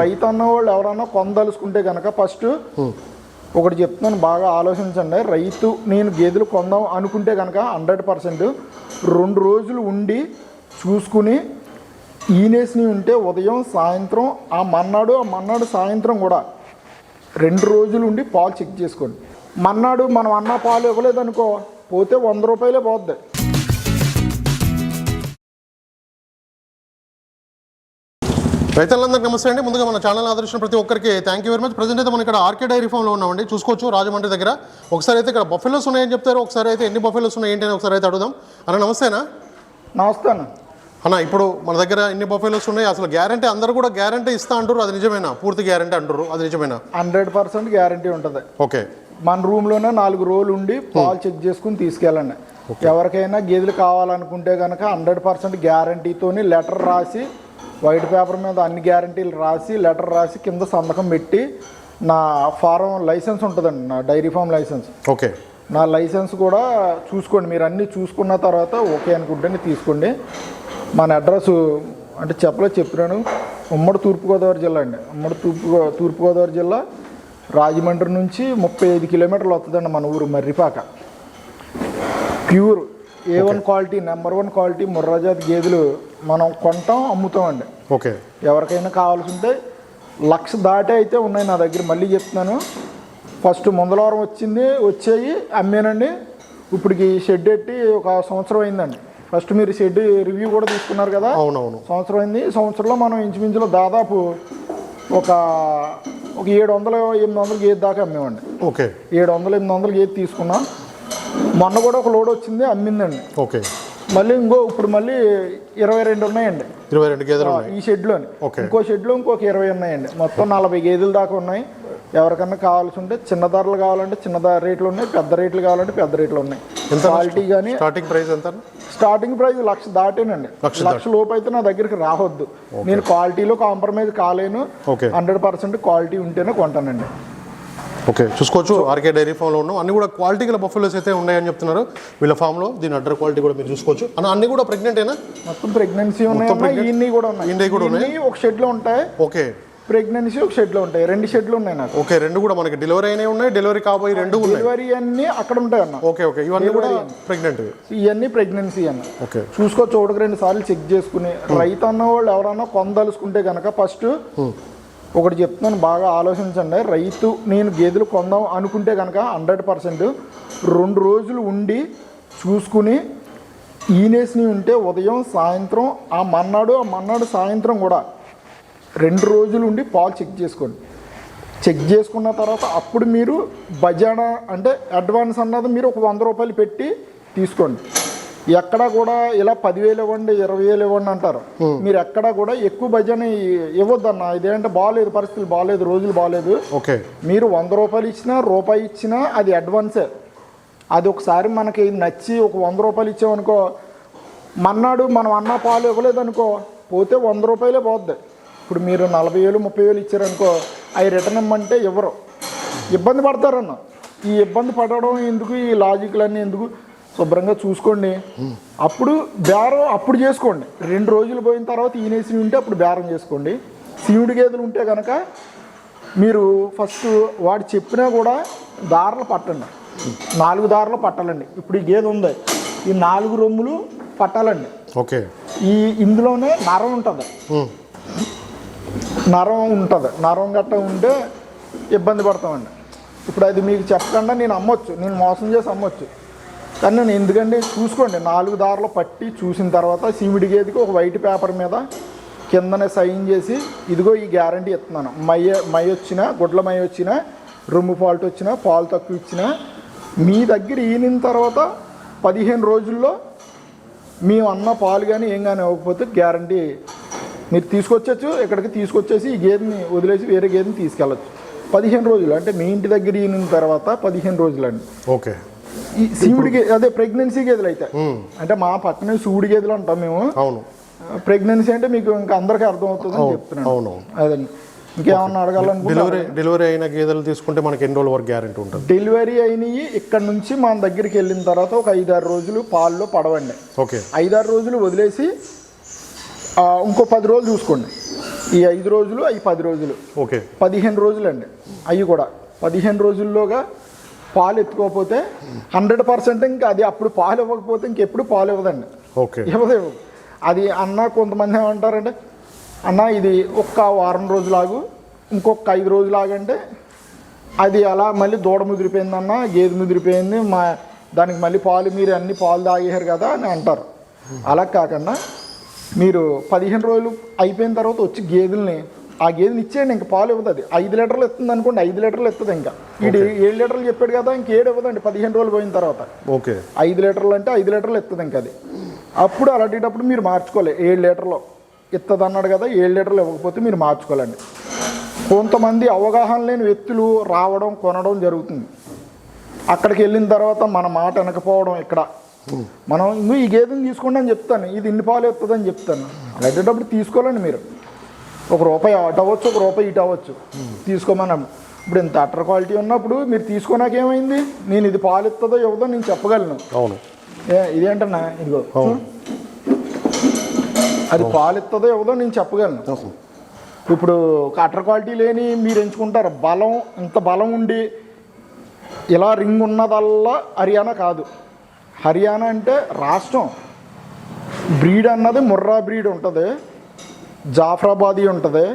రైతు అన్న వాళ్ళు ఎవరన్నా కొందలుచుకుంటే కనుక ఫస్ట్ ఒకటి చెప్తున్నాను బాగా ఆలోచించండి. రైతు నేను గేదెలు కొందాం అనుకుంటే కనుక హండ్రెడ్ పర్సెంట్ రెండు రోజులు ఉండి చూసుకుని ఈనేసినవి ఉంటే ఉదయం సాయంత్రం ఆ మన్నాడు ఆ మన్నాడు సాయంత్రం కూడా రెండు రోజులు ఉండి పాలు చెక్ చేసుకోండి. మన్నాడు మనం అన్న పాలు ఇవ్వలేదనుకో పోతే వంద రూపాయలే పోద్ది. రైతులందరికీ నమస్తే అండి. ముందుగా మన ఛానల్ ఆదరించిన ప్రతి ఒక్కరికి thank you very much present అయితే మనం ఇక్కడ ఆర్కే డైరీ ఫామ్లో ఉన్నామండి. చూసుకోవచ్చు రాజమండ్రి దగ్గర. ఒకసారి అయితే ఇక్కడ బఫెలోస్ ఉన్నాయని చెప్తారు. ఒకసారి అయితే ఎన్ని బఫెలోస్ ఉన్నాయి ఏంటి అని ఒకసారి అయితే అడుగుదాం. అన్న నమస్తేనా నమస్తే అన్న. అన్న ఇప్పుడు మన దగ్గర ఎన్ని బఫెలోస్ ఉన్నాయి? అసలు గ్యారంటీ అందరూ కూడా గ్యారంటీ ఇస్తా అంటారు అది నిజమేనా? పూర్తి గ్యారంటీ అంటారు అది నిజమేనా? హండ్రెడ్ పర్సెంట్ గ్యారంటీ ఉంటుంది. ఓకే. మన రూమ్లోనే నాలుగు రోజులు ఉండి పాలు చెక్ చేసుకుని తీసుకెళ్ళండి. ఎవరికైనా గేదెలు కావాలనుకుంటే కనుక హండ్రెడ్ పర్సెంట్ గ్యారంటీతోని లెటర్ రాసి వైట్ పేపర్ మీద అన్ని గ్యారంటీలు రాసి లెటర్ రాసి కింద సంతకం పెట్టి నా ఫారం లైసెన్స్ ఉంటుందండి నా డైరీ ఫామ్ లైసెన్స్. ఓకే. నా లైసెన్స్ కూడా చూసుకోండి మీరు అన్నీ చూసుకున్న తర్వాత ఓకే అనుకుంటేనే తీసుకోండి. మన అడ్రస్ అంటే చెప్పలేదు చెప్పినాను ఉమ్మడి తూర్పుగోదావరి జిల్లా అండి. ఉమ్మడి తూర్పు తూర్పుగోదావరి జిల్లా రాజమండ్రి నుంచి ముప్పై ఐదు కిలోమీటర్లు వస్తుందండి మన ఊరు Marripaka. Pure A one quality number one quality ముర్రాజాతి గేదెలు మనం కొంటాం అమ్ముతామండి ఓకే. ఎవరికైనా కావాల్సి ఉంటే లక్ష దాటే అయితే ఉన్నాయి నా దగ్గర మళ్ళీ చెప్తున్నాను. ఫస్ట్ మంగళవారం వచ్చింది వచ్చాయి అమ్మానండి. ఇప్పటికి షెడ్ ఎట్టి ఒక సంవత్సరం అయిందండి. ఫస్ట్ మీరు షెడ్ రివ్యూ కూడా తీసుకున్నారు కదా? అవునవును. సంవత్సరం అయింది. సంవత్సరంలో మనం ఇంచుమించులో దాదాపు ఒక ఒక ఏడు వందలు ఎనిమిది వందలు గేదె దాకా అమ్మేమండి ఓకే. ఏడు వందలు ఎనిమిది వందలు గేదె తీసుకున్నాం. మొన్న కూడా ఒక లోడ్ వచ్చింది అమ్మిందండి. ఓకే. మళ్ళీ ఇంకో ఇప్పుడు మళ్ళీ ఇరవై రెండు ఉన్నాయండి. ఇరవై రెండు గేదెలు ఈ షెడ్లోని. ఇంకో షెడ్లో ఇంకొక ఇరవై ఉన్నాయండి. మొత్తం నలభై గేదెలు దాకా ఉన్నాయి. ఎవరికన్నా కావాల్సి ఉంటే చిన్న ధరలు కావాలంటే చిన్న ధర రేట్లు ఉన్నాయి పెద్ద రేట్లు కావాలంటే పెద్ద రేట్లు ఉన్నాయి. క్వాలిటీ కానీ స్టార్టింగ్ ప్రైస్ ఎంత స్టార్టింగ్ ప్రైస్ లక్ష దాటేనండి. లక్ష లోపు అయితే నా దగ్గరికి రావద్దు. నేను క్వాలిటీలో కాంప్రమైజ్ కాలేను. హండ్రెడ్ పర్సెంట్ క్వాలిటీ ఉంటేనే కొంటానండి. ఓకే. చూసుకోవచ్చు. ఆర్కే డైరీ ఫామ్లో ఉన్నాం. అన్ని కూడా క్వాలిటీ గల బఫెలోస్ అయితే ఉన్నాయని చెప్తున్నారు. వీళ్ళ ఫామ్లో దీని అడ్డర్ క్వాలిటీ కూడా మీరు చూసుకోవచ్చు. అన్న అన్ని కూడా ప్రెగ్నెంటేనా మొత్తం ప్రెగ్నెన్సీ ఉన్నాయి ఇన్ని కూడా ఉన్నాయి. ఈయన్ని కూడా ఉన్నాయి? ఇన్ని ఒక షెడ్లో ఉంటాయి. ఓకే. ప్రెగ్నెన్సీ ఒక షెడ్లో ఉంటాయి. రెండు షెడ్లు ఉన్నాయి నాకు. ఓకే రెండు కూడా మనకి డెలివరీ అయినవి ఉన్నాయి డెలివరీ కాబోయి రెండు ఉన్నాయి. డెలివరీ అన్నీ అక్కడ ఉంటాయి అన్న. Okay okay. ఇవన్నీ కూడా ప్రెగ్నెంట్ ఇవన్నీ ప్రెగ్నెన్సీ అన్న. ఓకే. చూసుకో చూడక రెండు సార్లు చెక్ చేసుకుని. రైతు అన్న వాళ్ళు ఎవరన్నా కొందలుచుకుంటే కనుక ఫస్ట్ ఒకటి చెప్తున్నాను బాగా ఆలోచించండి. రైతు నేను గేదెలు కొందాం అనుకుంటే కనుక హండ్రెడ్ పర్సెంట్ రెండు రోజులు ఉండి చూసుకుని ఈనేసినవి ఉంటే ఉదయం సాయంత్రం ఆ మన్నాడు ఆ మన్నాడు సాయంత్రం కూడా రెండు రోజులు ఉండి పాలు చెక్ చేసుకోండి. చెక్ చేసుకున్న తర్వాత అప్పుడు మీరు బజానా అంటే అడ్వాన్స్ అన్నది మీరు ఒక వంద రూపాయలు పెట్టి తీసుకోండి. ఎక్కడా కూడా ఇలా పదివేలు ఇవ్వండి ఇరవై వేలు ఇవ్వండి అంటారు. మీరు ఎక్కడా కూడా ఎక్కువ బజానా ఇవ్వద్దన్న. ఇదేంటే బాగాలేదు పరిస్థితులు బాగాలేదు రోజులు బాగాలేదు ఓకే. మీరు వంద రూపాయలు ఇచ్చినా రూపాయి ఇచ్చినా అది అడ్వాన్సే అది ఒకసారి మనకి నచ్చి ఒక వంద రూపాయలు ఇచ్చామనుకో మన్నాడు మనం అన్న పాలు ఇవ్వలేదనుకో పోతే వంద రూపాయలే పోద్ది. ఇప్పుడు మీరు నలభై వేలు ముప్పై వేలు ఇచ్చారనుకో అవి రిటర్న్ ఇమ్మంటే ఇవ్వరు. ఇబ్బంది పడతారన్న. ఈ ఇబ్బంది పడడం ఎందుకు? ఈ లాజిక్లన్నీ ఎందుకు? శుభ్రంగా చూసుకోండి. అప్పుడు బేరం అప్పుడు చేసుకోండి. రెండు రోజులు పోయిన తర్వాత ఈనేసి ఉంటే అప్పుడు బేరం చేసుకోండి. శివుడి గేదెలు ఉంటే కనుక మీరు ఫస్ట్ వాడు చెప్పినా కూడా దారులు పట్టండి. నాలుగు దారులు పట్టాలండి. ఇప్పుడు ఈ గేదె ఉంది. ఈ నాలుగు రొమ్ములు పట్టాలండి. ఓకే. ఈ ఇందులోనే నరం ఉంటుంది. నరం ఉంటుంది. నరం గట్ట ఉంటే ఇబ్బంది పడతామండి. ఇప్పుడు అది మీకు చెప్పకుండా నేను అమ్మొచ్చు. నేను మోసం చేసి అమ్మొచ్చు. కానీ నేను ఎందుకంటే చూసుకోండి నాలుగు దారులు పట్టి చూసిన తర్వాత సీమిడి గేదెకి ఒక వైట్ పేపర్ మీద కిందనే సైన్ చేసి ఇదిగో ఈ గ్యారంటీ ఇస్తున్నాను. మయ్య మై వచ్చినా గుడ్ల మై వచ్చినా రొమ్ము ఫాల్ట్ వచ్చినా పాలు తక్కువ ఇచ్చినా మీ దగ్గర ఈనిన తర్వాత పదిహేను రోజుల్లో మేము అన్న పాలు కానీ ఏం కానీ ఇవ్వకపోతే గ్యారంటీ మీరు తీసుకొచ్చచ్చు ఇక్కడికి తీసుకొచ్చేసి ఈ గేదెని వదిలేసి వేరే గేదెని తీసుకెళ్ళచ్చు. పదిహేను రోజులు అంటే మీ ఇంటి దగ్గర ఈనిన తర్వాత పదిహేను రోజులు అండి ఓకే. ఈ శివుడి అదే ప్రెగ్నెన్సీ గేదెలు అయితే. అంటే మా పక్కనే శివుడి గేదెలు అంటాం మేము. అవును. ప్రెగ్నెన్సీ అంటే మీకు ఇంకా అందరికీ అర్థమవుతుంది అని చెప్తున్నాను. అవునవును. అదండి. ఇంకేమన్నా అడగాలనుకుంటే డెలివరీ డెలివరీ అయిన గేదెలు తీసుకుంటే మనకి ఎన్ని రోజుల వరకు గ్యారంటీ ఉంటుంది? డెలివరీ అయినవి ఇక్కడ నుంచి మన దగ్గరికి వెళ్ళిన తర్వాత ఒక ఐదారు రోజులు పాల్లో పడవండి. ఓకే. ఐదారు రోజులు వదిలేసి ఆ, ఇంకో పది రోజులు చూసుకోండి. ఈ ఐదు రోజులు అవి పది రోజులు. ఓకే. పదిహేను రోజులు అండి అవి కూడా. పదిహేను రోజుల్లోగా పాలు ఎత్తుకోకపోతే హండ్రెడ్ పర్సెంట్ ఇంకా అది అప్పుడు పాలు ఇవ్వకపోతే ఇంకెప్పుడు పాలు ఇవ్వదండి. ఓకే. ఇవ్వదు ఇవ్వదు. అది అన్న కొంతమంది ఏమంటారంటే అన్న ఇది ఒక్క వారం రోజులాగు ఇంకొక ఐదు రోజులు ఆగంటే అది అలా మళ్ళీ దూడ ముదిరిపోయిందన్న గేదె ముదిరిపోయింది మా దానికి మళ్ళీ పాలు మీరు అన్ని పాలు తాగేశారు కదా అని అంటారు. అలా కాకుండా మీరు పదిహేను రోజులు అయిపోయిన తర్వాత వచ్చి గేదెల్ని ఆ గేదెని ఇచ్చేయండి ఇంకా పాలు ఇవ్వదు అది. ఐదు లీటర్లు ఇస్తుంది అనుకోండి ఐదు లీటర్లు ఇస్తుంది ఇంకా. ఇది ఏడు లీటర్లు చెప్పాడు కదా ఇంకేడు ఇవ్వదండి పదిహేను రోజులు పోయిన తర్వాత. ఓకే. ఐదు లీటర్లు అంటే ఐదు లీటర్లు ఎత్తుంది ఇంకా అది. అప్పుడు అలాంటిటప్పుడు మీరు మార్చుకోవాలి. ఏడు లీటర్లు ఎత్తది అన్నాడు కదా ఏడు లీటర్లు ఇవ్వకపోతే మీరు మార్చుకోవాలండి. కొంతమంది అవగాహన లేని వ్యక్తులు రావడం కొనడం జరుగుతుంది. అక్కడికి వెళ్ళిన తర్వాత మన మాట వెనకపోవడం ఇక్కడ. మనం ఇంకో ఈ గేదెని తీసుకోండి అని చెప్తాను. ఇది ఇన్ని పాలు ఎత్తుంది అని చెప్తాను. అలాంటప్పుడు తీసుకోవాలండి మీరు. ఒక రూపాయి అటు అవ్వచ్చు ఒక రూపాయి ఇటు అవ్వచ్చు. తీసుకోమన్నాను ఇప్పుడు ఇంత అటర్ క్వాలిటీ ఉన్నప్పుడు మీరు తీసుకోనాక ఏమైంది? నేను ఇది పాలు ఇస్తుందో ఇవ్వదో నేను చెప్పగలను. అవును. ఏ ఇదేంటన్నా ఇదిగో. అది పాలు ఇస్తుందో ఇవ్వదో నేను చెప్పగలను. ఇప్పుడు కట్టర్ క్వాలిటీ లేని మీరు ఎంచుకుంటారు. బలం ఇంత బలం ఉండి ఇలా రింగ్ ఉన్నదల్లా హర్యానా కాదు. హర్యానా అంటే రాష్ట్రం. బ్రీడ్ అన్నది ముర్రా బ్రీడ్ ఉంటుంది. జాఫరాబాదీ ఉంటుంది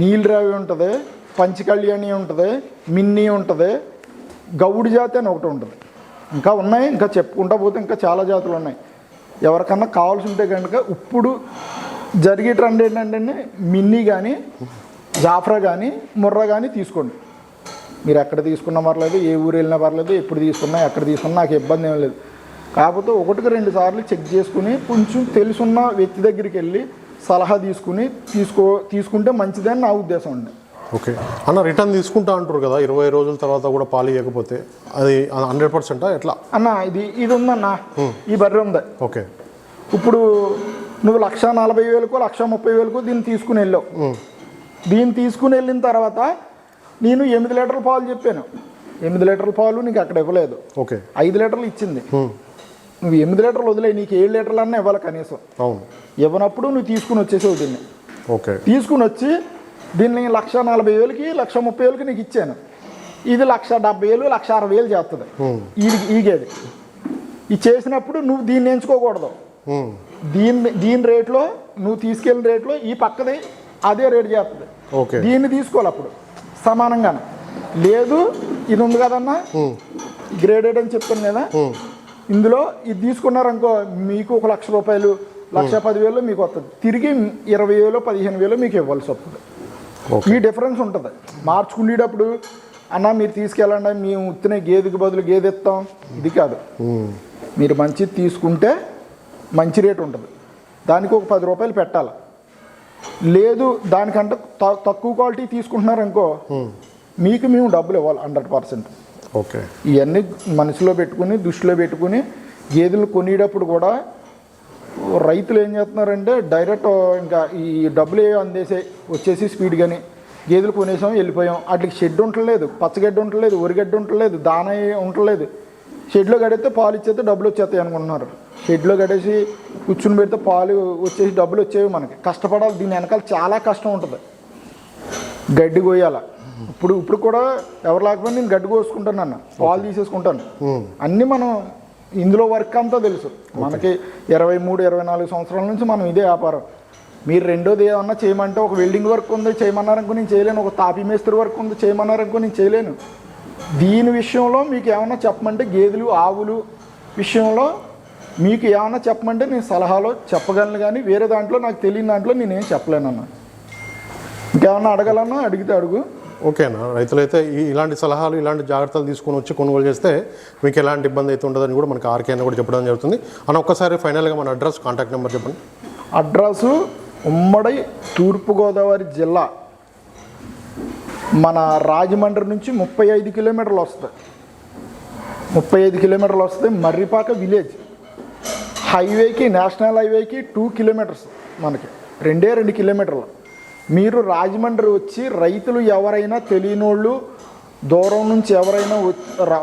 నీలరావి ఉంటుంది పంచకళ్యాణి ఉంటుంది మిన్నీ ఉంటుంది గౌడి జాతి అని ఒకటి ఉంటుంది. ఇంకా ఉన్నాయి ఇంకా చెప్పుకుంటా పోతే ఇంకా చాలా జాతులు ఉన్నాయి. ఎవరికన్నా కావాల్సి ఉంటే కనుక ఇప్పుడు జరిగే ట్రెండ్ ఏంటంటే మిన్నీ కానీ జాఫ్రా కానీ ముర్రా కానీ తీసుకోండి. మీరు ఎక్కడ తీసుకున్నా పర్లేదు ఏ ఊరు వెళ్ళినా పర్లేదు ఎప్పుడు తీసుకున్నా ఎక్కడ తీసుకున్నా నాకు ఇబ్బంది ఏం లేదు. కాకపోతే ఒకటికి రెండు సార్లు చెక్ చేసుకుని కొంచెం తెలుసున్న వ్యక్తి దగ్గరికి వెళ్ళి సలహా తీసుకుని తీసుకో తీసుకుంటే మంచిదని నా ఉద్దేశం అండి. ఓకే. అన్న రిటర్న్ తీసుకుంటా అంటారు కదా ఇరవై రోజుల తర్వాత కూడా పాలు ఇవ్వకపోతే అది హండ్రెడ్ పర్సెంటా? ఎట్లా? అన్న ఇది ఇది ఉందన్న ఈ బర్రె ఉంది. ఓకే. ఇప్పుడు నువ్వు లక్ష నలభై వేలకు లక్ష ముప్పై వేలకు దీన్ని తీసుకుని వెళ్ళావు. దీన్ని తీసుకుని వెళ్ళిన తర్వాత నేను ఎనిమిది లీటర్ల పాలు చెప్పాను. ఎనిమిది లీటర్ల పాలు నీకు అక్కడ ఇవ్వలేదు. ఓకే. ఐదు లీటర్లు ఇచ్చింది. నువ్వు ఎనిమిది లీటర్లు వదిలే నీకు ఏడు లీటర్లు అన్నా ఇవ్వాలి కనీసం. అవును. ఇవ్వనప్పుడు నువ్వు తీసుకుని వచ్చేసావు దీన్ని. ఓకే. తీసుకుని వచ్చి దీన్ని లక్ష నలభై వేలకి లక్ష ముప్పై వేలకి నీకు ఇచ్చాను. ఇది లక్ష డెబ్బై వేలు లక్ష అరవై వేలు చేస్తుంది. ఇది ఈగేది. ఇది చేసినప్పుడు నువ్వు దీన్ని ఎంచుకోకూడదు. దీన్ని దీని రేట్లో నువ్వు తీసుకెళ్ళిన రేట్లో ఈ పక్కది అదే రేట్ చేస్తుంది ఓకే. దీన్ని తీసుకోవాలి అప్పుడు సమానంగానే. లేదు ఇది ఉంది కదన్నా. గ్రేడెడ్ అని చెప్తాను కదా. ఉమ్. ఇందులో ఇది తీసుకున్నారనుకో మీకు ఒక లక్ష రూపాయలు లక్ష పదివేలు మీకు వస్తుంది తిరిగి ఇరవై వేలు పదిహేను వేలు మీకు ఇవ్వాల్సి వస్తుంది ఈ డిఫరెన్స్ ఉంటుంది. మార్చుకునేటప్పుడు అన్న మీరు తీసుకెళ్ళండి మేము ఉత్తిన గేదెకి బదులు గేదె ఇస్తాం. ఇది కాదు. మీరు మంచిది తీసుకుంటే మంచి రేటు ఉంటుంది. దానికి ఒక పది రూపాయలు పెట్టాలి. లేదు దానికంటే తక్కువ క్వాలిటీ తీసుకుంటున్నారనుకో మీకు మేము డబ్బులు ఇవ్వాలి హండ్రెడ్ పర్సెంట్. ఓకే. ఇవన్నీ మనసులో పెట్టుకుని దృష్టిలో పెట్టుకుని గేదెలు కొనేటప్పుడు కూడా రైతులు ఏం చేస్తున్నారంటే డైరెక్ట్ ఇంకా ఈ డబ్బులు ఏ అందేసే వచ్చేసి స్పీడ్ కానీ గేదెలు కొనేసాం వెళ్ళిపోయాం. వాటికి షెడ్ ఉండలేదు పచ్చగడ్డి ఉండలేదు ఒరిగడ్డి ఉండలేదు దాన ఉండలేదు షెడ్లో గడితే పాలు ఇచ్చేస్తే డబ్బులు వచ్చేస్తాయి అనుకుంటున్నారు. షెడ్లో గడేసి కూర్చుని పెడితే పాలు వచ్చేసి డబ్బులు వచ్చేవి మనకి. కష్టపడాలి దీని వెనకాల చాలా కష్టం ఉంటుంది. గడ్డి కోయాల ఇప్పుడు ఇప్పుడు కూడా ఎవరు లేకపోయినా నేను గడ్డి కోసుకుంటాను అన్న పాలు తీసేసుకుంటాను. అన్నీ మనం ఇందులో వర్క్ అంతా తెలుసు. మనకి ఇరవై మూడు ఇరవై నాలుగు సంవత్సరాల నుంచి మనం ఇదే వ్యాపారం. మీరు రెండోది ఏమన్నా చేయమంటే ఒక వెల్డింగ్ వర్క్ ఉంది చేయమన్నారనుకో నేను చేయలేను. ఒక తాపీ మేస్త్రి వర్క్ ఉంది చేయమన్నారనుకో నేను చేయలేను. దీని విషయంలో మీకు ఏమన్నా చెప్పమంటే గేదెలు ఆవులు విషయంలో మీకు ఏమన్నా చెప్పమంటే నేను సలహాలో చెప్పగలను కానీ వేరే దాంట్లో నాకు తెలియని దాంట్లో నేనేం చెప్పలేనన్నా. ఇంకేమన్నా అడగాలన్నా అడిగితే అడుగు. ఓకేనా? రైతులైతే ఇలాంటి సలహాలు ఇలాంటి జాగ్రత్తలు తీసుకొని వచ్చి కొనుగోలు చేస్తే మీకు ఎలాంటి ఇబ్బంది అయితే ఉండదని కూడా మనకి ఆర్కే కూడా చెప్పడం జరుగుతుంది. అని ఒక్కసారి ఫైనల్గా మన అడ్రస్ కాంటాక్ట్ నెంబర్ చెప్పండి. అడ్రస్సు ఉమ్మడి తూర్పుగోదావరి జిల్లా మన రాజమండ్రి నుంచి ముప్పై ఐదు కిలోమీటర్లు వస్తుంది. ముప్పై ఐదు కిలోమీటర్లు వస్తుంది మర్రిపాక విలేజ్ హైవేకి నేషనల్ హైవేకి టూ కిలోమీటర్స్ మనకి. రెండే రెండు కిలోమీటర్లు మీరు రాజమండ్రి వచ్చి రైతులు ఎవరైనా తెలియనోళ్ళు దూరం నుంచి ఎవరైనా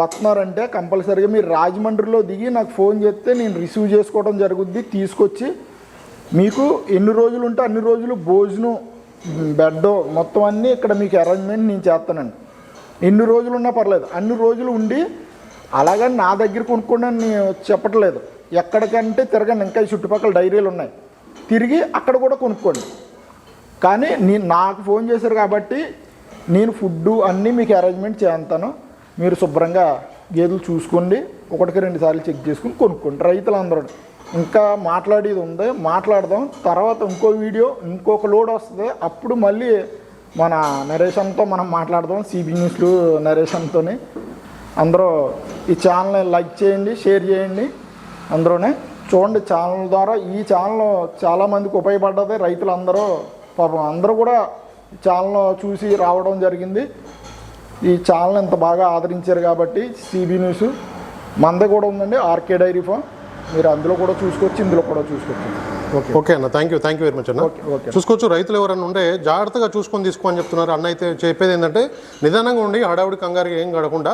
వస్తున్నారంటే కంపల్సరీగా మీరు రాజమండ్రిలో దిగి నాకు ఫోన్ చేస్తే నేను రిసీవ్ చేసుకోవడం జరుగుద్ది. తీసుకొచ్చి మీకు ఎన్ని రోజులు ఉంటే అన్ని రోజులు భోజనం బెడ్ మొత్తం అన్నీ ఇక్కడ మీకు అరేంజ్మెంట్ నేను చేస్తానండి. ఎన్ని రోజులు ఉన్నా పర్లేదు. అన్ని రోజులు ఉండి అలాగని నా దగ్గర కొనుక్కోండి అని నేను చెప్పట్లేదు. ఎక్కడికంటే తిరగండి. ఇంకా చుట్టుపక్కల డైరీలు ఉన్నాయి. తిరిగి అక్కడ కూడా కొనుక్కోండి. కానీ నేను నాకు ఫోన్ చేశారు కాబట్టి నేను ఫుడ్ అన్నీ మీకు అరేంజ్మెంట్ చేస్తాను. మీరు శుభ్రంగా గేదెలు చూసుకోండి. ఒకటికి రెండు సార్లు చెక్ చేసుకుని కొనుక్కోండి రైతులందరూ. ఇంకా మాట్లాడేది ఉంది. మాట్లాడదాం. తర్వాత ఇంకో వీడియో ఇంకొక లోడ్ వస్తుంది. అప్పుడు మళ్ళీ మన నరేషన్తో మనం మాట్లాడదాం. సిబి న్యూస్లు నరేషన్తోని అందరూ ఈ ఛానల్ని లైక్ చేయండి షేర్ చేయండి. అందరూనే చూడండి ఛానల్ ద్వారా. ఈ ఛానల్ చాలామందికి ఉపయోగపడ్డది. రైతులందరూ పాపం అందరూ కూడా ఛానల్ చూసి రావడం జరిగింది. ఈ ఛానల్ ఇంత బాగా ఆదరించారు కాబట్టి సిబి న్యూస్ మంద కూడా ఉందండి ఆర్కే డైరీ ఫామ్. మీరు అందులో కూడా చూసుకోవచ్చు ఇందులో కూడా చూసుకోవచ్చు. ఓకే అన్న. Thank you thank you very much అన్న. చూసుకోవచ్చు రైతులు ఎవరైనా ఉంటే జాగ్రత్తగా చూసుకొని తీసుకో అని చెప్తున్నారు. అన్న అయితే చెప్పేది ఏంటంటే నిదానంగా ఉండి హడావుడి కంగారుగా ఏం గడకుండా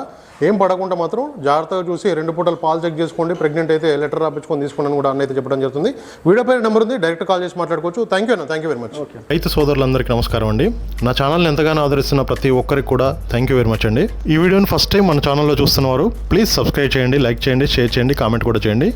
ఏం పడకుండా మాత్రం జాగ్రత్తగా చూసి రెండు పూటలు పాలు చెక్ చేసుకోండి. ప్రెగ్నెంట్ అయితే లెటర్ రాపించుకొని తీసుకోండి కూడా అన్న అయితే చెప్పడం జరుగుతుంది. వీడియో పైన నెంబర్ ఉంది. డైరెక్ట్ కాల్ చేసి మాట్లాడుకోవచ్చు. థ్యాంక్ యూ అన్న. థ్యాంక్ యూ వెరీ మచ్ రైతు సోదరులందరికీ నమస్కారం అండి. నా ఛానల్ని ఎంతగానో ఆదరిస్తున్న ప్రతి ఒక్కరికి కూడా థ్యాంక్ యూ వెరీ మచ్ అండి. ఈ వీడియోని ఫస్ట్ టైం మన ఛానల్లో చూస్తున్నవారు ప్లీజ్ సబ్స్క్రైబ్ చేయండి లైక్ చేయండి షేర్ చేయండి కామెంట్ కూడా చేయండి.